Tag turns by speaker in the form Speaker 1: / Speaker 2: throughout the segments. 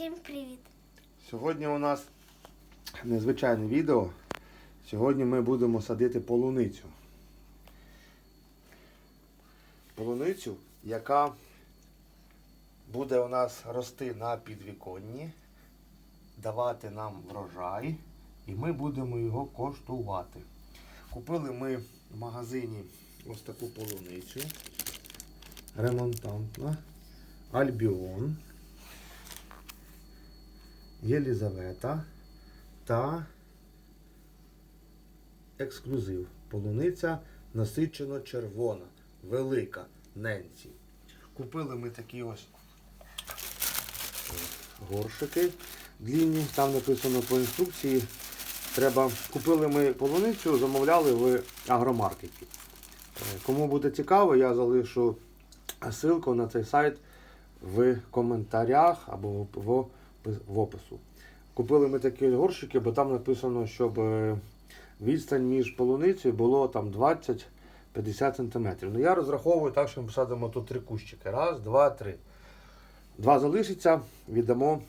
Speaker 1: Всім привіт!
Speaker 2: Сьогодні у нас незвичайне відео. Сьогодні ми будемо садити полуницю. Полуницю, яка буде у нас рости на підвіконні, давати нам врожай, і ми будемо його коштувати. Купили ми в магазині ось таку полуницю. Ремонтантна. Альбіон. Єлізавета та ексклюзив. Полуниця насичено червона, велика Ненці. Купили ми такі ось горшики длінні, там написано по інструкції. Треба, купили ми полуницю, замовляли в агромаркеті. Е, Кому буде цікаво, я залишу ссылку на цей сайт в коментарях або в, в опису. Купили ми такі горщики, бо там написано, щоб е, відстань між полуницею було там 20-50 см. Ну я розраховую так, що ми посадимо тут три кущики. Раз, два, три. Два залишиться, віддамо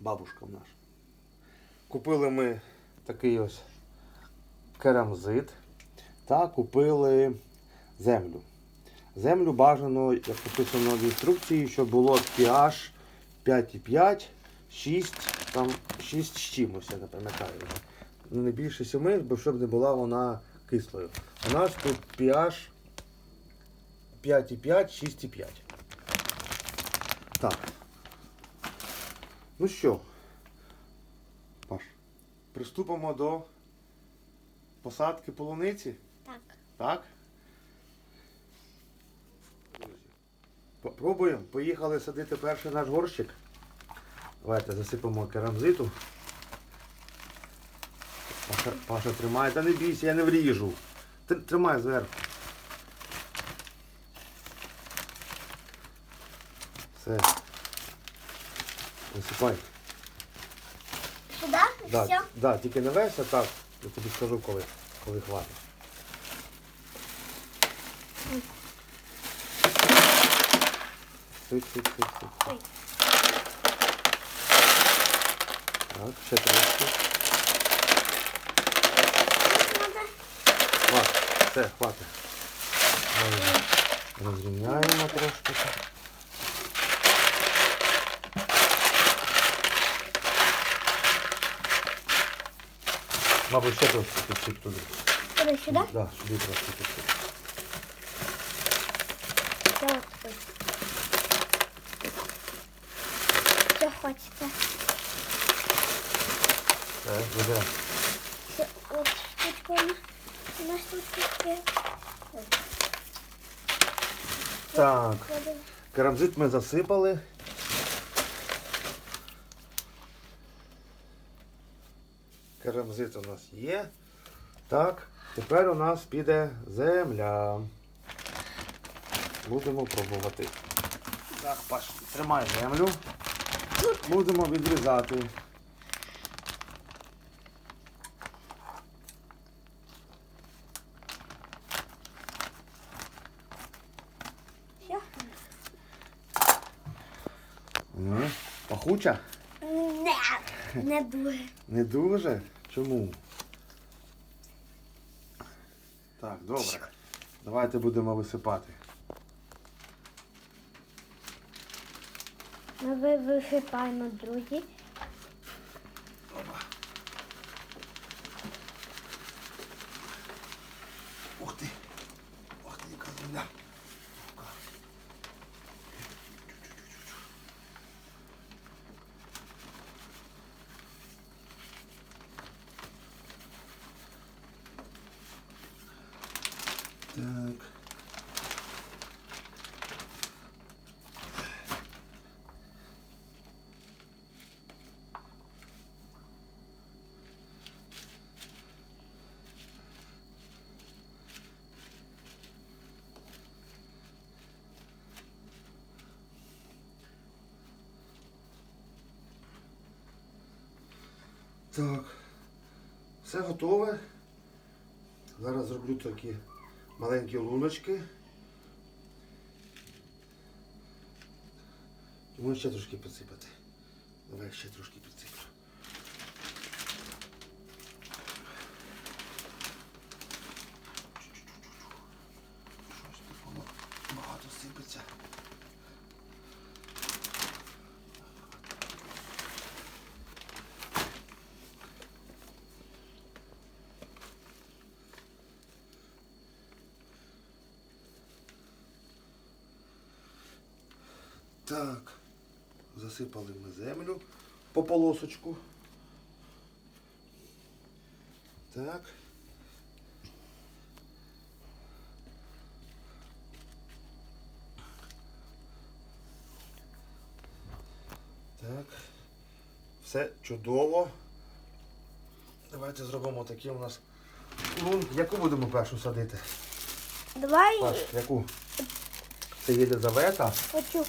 Speaker 2: бабушкам наш. Купили ми такий ось керамзит та купили землю. Землю бажано, як написано в інструкції, щоб було pH 5,5, 6, там 6 з чимось, я не пам'ятаю. вже. Ну, Не більше 7, бо щоб не була вона кислою. У нас тут pH 5,5, 6,5. Так. Ну що, Паш, приступимо до посадки полуниці.
Speaker 1: Так,
Speaker 2: Так? Попробуємо. Поїхали садити перший наш горщик. Давайте засипемо керамзиту. Паша, Паша тримає. Та не бійся, я не вріжу. Тримай зверху. Все. Висипай.
Speaker 1: сюди?
Speaker 2: Да,
Speaker 1: Все?
Speaker 2: да, тільки не весь, а так. Я тобі скажу, коли, коли хватить. Сип, сип, сип.
Speaker 1: Ой.
Speaker 2: Так, ще трошки. Хватить. Все, хватить. Розрівняємо трошки. Мабуть, ще трошки підсип туди.
Speaker 1: Куди сюди?
Speaker 2: Так, сюди трошки підсип.
Speaker 1: Я от ой. Хочеться.
Speaker 2: Так, вибирай.
Speaker 1: Все, от штучку у нас тут таке.
Speaker 2: Так,
Speaker 1: Кладемо.
Speaker 2: керамзит ми засипали. Керамзит у нас є. Так, тепер у нас піде земля. Будемо пробувати. Так, Паш, тримай землю. Будемо відрізати. Ну, пахуча?
Speaker 1: Не, не дуже.
Speaker 2: Не дуже? Чому? Так, добре. Давайте будемо висипати.
Speaker 1: Ми ви- висипаємо, друзі.
Speaker 2: Ух ти! Ух ти, яка земля! Так. Так, все готове. Зараз зроблю такі маленькі луночки. Можеш ще трошки підсипати. Давай ще трошки підсиплю. Щось тут воно багато сипеться. Так, засипали ми землю по полосочку. Так. Так. Все чудово. Давайте зробимо такий у нас лун. Яку будемо першу садити?
Speaker 1: Давай
Speaker 2: Паш, яку? Це їде завета.
Speaker 1: оцю.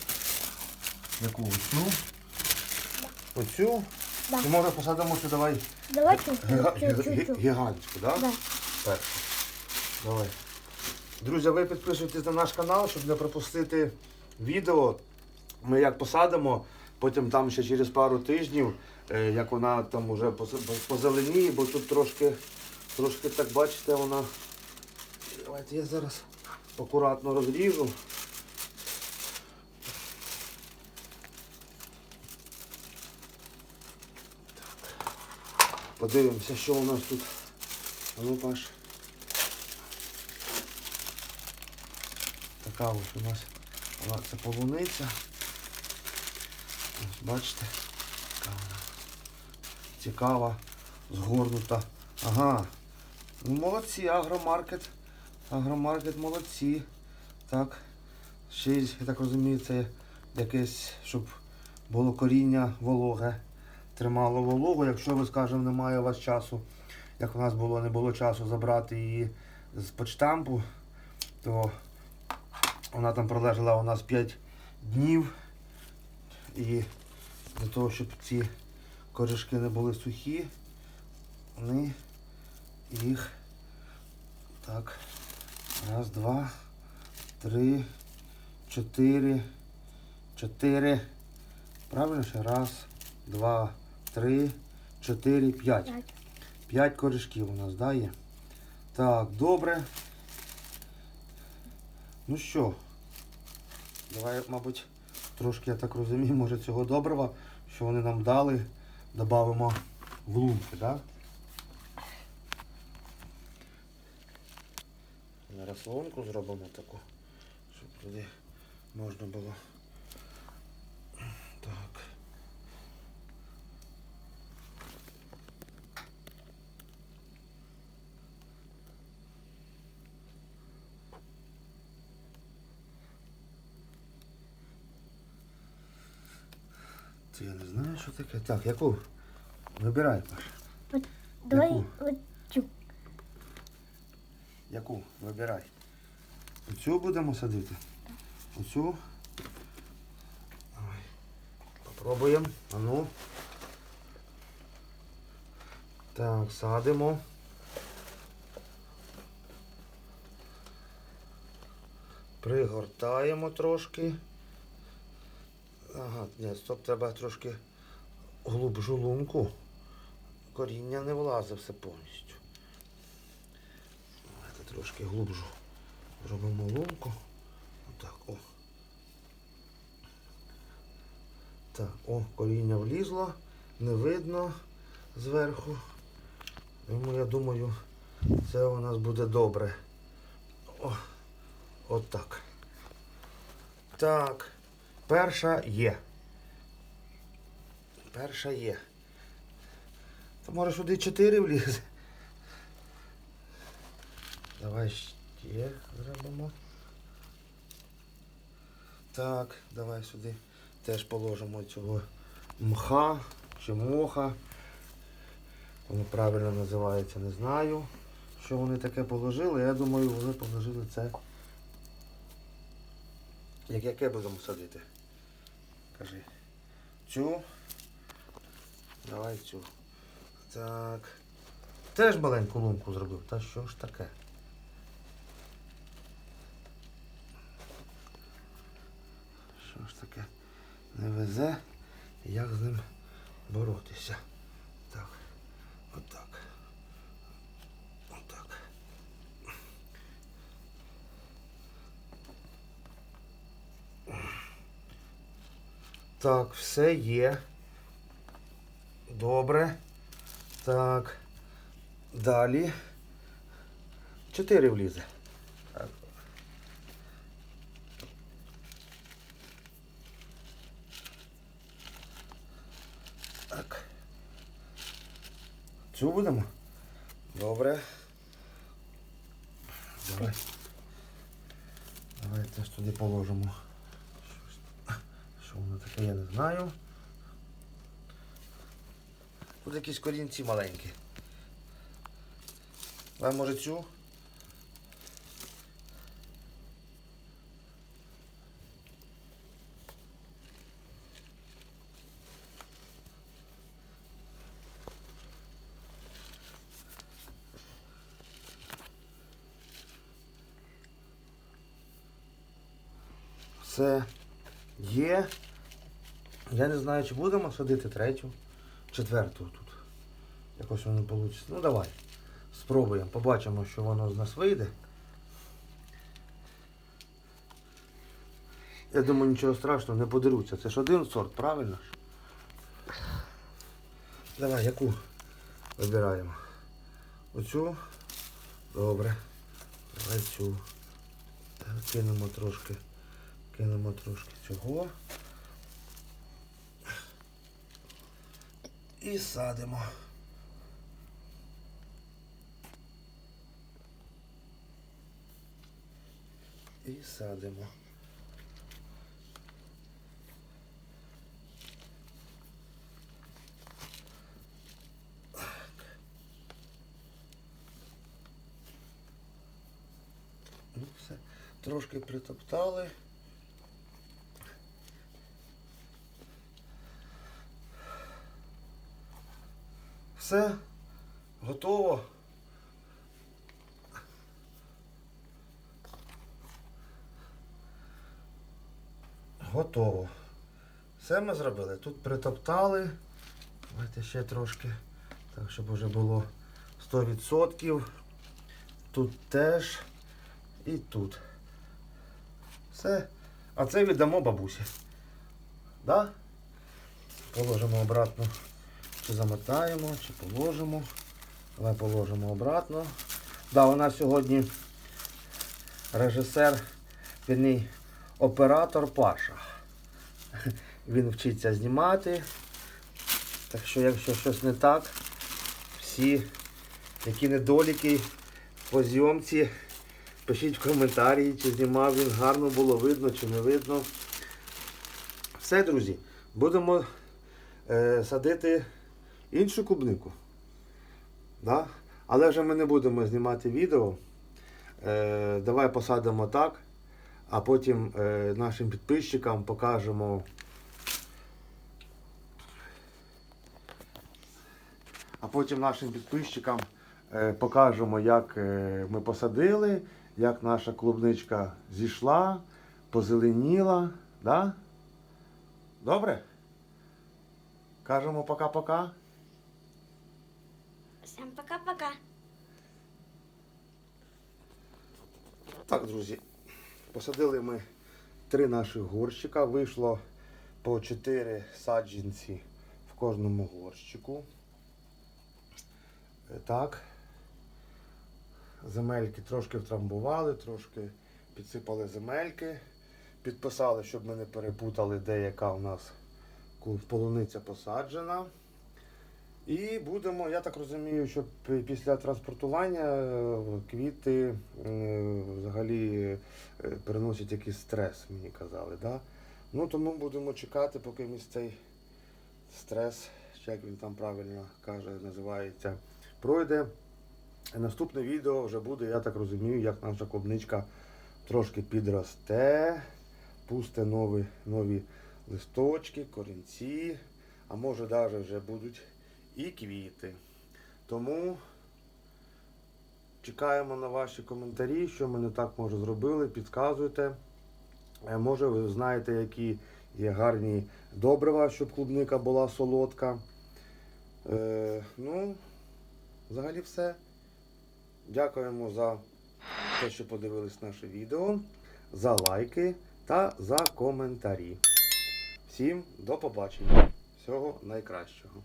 Speaker 2: Яку оцю? Оцю?
Speaker 1: Да.
Speaker 2: І може посадимо цю давай
Speaker 1: Давай цю.
Speaker 2: гіга-
Speaker 1: Цю, цю,
Speaker 2: гі-
Speaker 1: цю.
Speaker 2: гігантську, так?
Speaker 1: Да.
Speaker 2: Першу. Давай. Друзі, ви підписуйтесь на наш канал, щоб не пропустити відео. Ми як посадимо, потім там ще через пару тижнів, е, як вона там уже поз- позеленіє, бо тут трошки, трошки так бачите, вона. Давайте я зараз акуратно розріжу. Подивимося, що у нас тут. А ну, Паш. Така ось у нас це полуниця. Ось бачите. Така вона. Цікава, згорнута. Ага. Ну, молодці, агромаркет. Агромаркет молодці. Так. Ще, я так розумію, це якесь, щоб було коріння вологе тримало вологу. Якщо ви, скажімо, немає у вас часу, як у нас було, не було часу забрати її з почтампу, то вона там пролежала у нас 5 днів. І для того, щоб ці корішки не були сухі, вони їх так. Раз, два, три, чотири, чотири. Правильно ще? Раз, два, три, чотири, п'ять.
Speaker 1: П'ять.
Speaker 2: Корішків у нас, да, є? Так, добре. Ну що, давай, мабуть, трошки, я так розумію, може цього добрива, що вони нам дали, додамо в лунки, так? Зараз лунку зробимо таку, щоб туди можна було. Так. Це я не знаю, що таке. Так, яку? Вибирай, Паш.
Speaker 1: Давай
Speaker 2: Яку? Яку? Вибирай. Оцю будемо садити? Оцю? Давай. Попробуємо. А ну. Так, садимо. Пригортаємо трошки. Ага, ні, стоп, треба трошки глубжу лунку. Коріння не влазить все повністю. Давайте трошки глубжу. Зробимо лунку. Отак, о. Так, о, коріння влізло, не видно зверху. Тому я думаю, це у нас буде добре. О, от так. Перша є. Перша є. То може сюди чотири влізе. Давай ще зробимо. Так, давай сюди теж положимо цього мха чи моха. Воно правильно називається, не знаю. Що вони таке положили. Я думаю, вони положили це. Як яке будемо садити? Кажи. Цю. Давай цю. Так. Теж маленьку лунку зробив. Та що ж таке? Що ж таке? не везе, як з ним боротися. Так, отак. Так, все є. Добре. Так. Далі. Чотири влізе. Так. Так. Цю будемо? Добре. Давай. Давай теж туди положимо. Щось. Що воно таке, я не знаю. Тут якісь корінці маленькі. Давай може цю? Все є. Я не знаю, чи будемо садити третю, четверту тут. Якось воно вийде. Ну давай. Спробуємо, побачимо, що воно з нас вийде. Я думаю, нічого страшного, не подеруться. Це ж один сорт, правильно? Давай, яку вибираємо? Оцю? Добре. Давай цю. Кинемо трошки. Кинемо трошки цього. І садимо. І садимо. Ну все, трошки притоптали. Все, готово. Готово. Все ми зробили. Тут притоптали. Давайте ще трошки. Так, щоб вже було 100%. Тут теж. І тут. Все. А це віддамо бабусі. Да? Положимо обратно. Чи замотаємо, чи положимо. Давай положимо обратно. Да, у нас сьогодні режисер, вірний, оператор Паша. Він вчиться знімати. Так що, якщо щось не так, всі які недоліки по зйомці, пишіть в коментарі, чи знімав він гарно було видно, чи не видно. Все, друзі, будемо е, садити іншу клубнику. Да? Але вже ми не будемо знімати відео. Е, давай посадимо так, а потім е, нашим підписчикам покажемо. А потім нашим підписчикам е, покажемо, як е, ми посадили, як наша клубничка зійшла, позеленіла. Да? Добре? Кажемо пока-пока.
Speaker 1: Всем пока-пока.
Speaker 2: Так, друзі, посадили ми три наших горщика. Вийшло по 4 саджанці в кожному горщику. Е, Так. Земельки трошки втрамбували, трошки підсипали земельки. Підписали, щоб ми не перепутали, де яка у нас полуниця посаджена. І будемо, я так розумію, що після транспортування е, квіти е, переносять якийсь стрес, мені казали. Да? Ну тому будемо чекати, поки місь цей стрес, як він там правильно каже, називається, пройде. Наступне відео вже буде, я так розумію, як наша клубничка трошки підросте, пусте нові, нові листочки, корінці, а може навіть вже будуть і квіти. Тому чекаємо на ваші коментарі, що ми не так може зробили, підказуйте. Е, Може ви знаєте, які є гарні добрива, щоб клубника була солодка. Е, ну, взагалі все. Дякуємо за те, що подивились наше відео, за лайки та за коментарі. Всім до побачення. Всього найкращого.